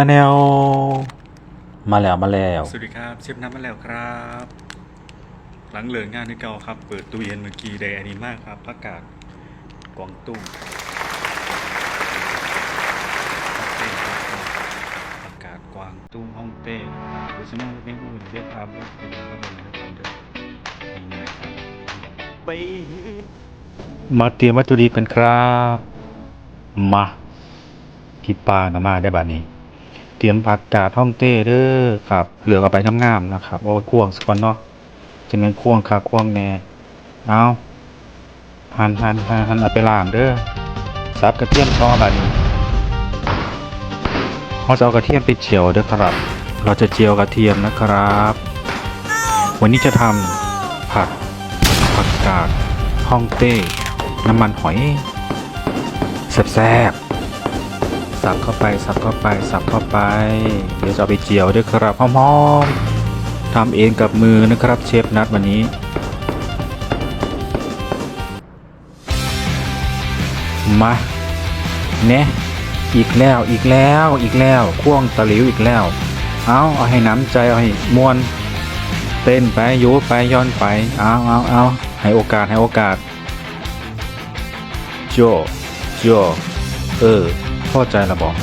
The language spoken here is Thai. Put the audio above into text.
ตาแนว มาแล้วมาแล้ว สวัสดีครับเชฟน้ำมาแล้วครับ หลังเลิกงานที่เก่าครับ เปิดตู้เย็นเมื่อกี้ได้อันนี้มากครับประกาศกวางตุ้งประกาศกวางตุ้งฮ่องเต้หรือสมมติเป็นอื่นเรียกอาบุกเป็นก็เป็นนะครับเดิมนี่นะครับมาเตรียมวัตถุดิบกันครับ มาคิดปลากันมาได้บัดนี้ เตรียมผักกาดฮ่องเต้เด้อครับ เหลือเอาไปงามๆนะครับเอาไว้ควงสก่อนเนาะจะเป็นควงค่ะควงแน่เอาหั่นหันหันหันเอาไปล้างเด้อสับกระเทียมต่อบัดนี้เราจะเอากระเทียมไปเจียวเด้อครับ เราจะเจียวกระเทียมนะครับ วันนี้จะทำผัดผักกาดฮ่องเต้ น้ำมันหอยแซ่บๆ สับเข้าไปสับเข้าไปสับเข้าไป เดี๋ยวจะเอาไปเจียวด้วยครับหอมๆทำเองกับมือนะครับเชฟนัดวันนี้ มาเนะอีกแล้วอีกแล้วอีกแล้วควงตะหลิวอีกแล้ว เอาเอาให้น้ำใจเอาให้มวนเต้นไปโยกไปย้อนไปเอาเอาเอาให้โอกาสให้โอกาส โจ โจ เออ พอใจและบอก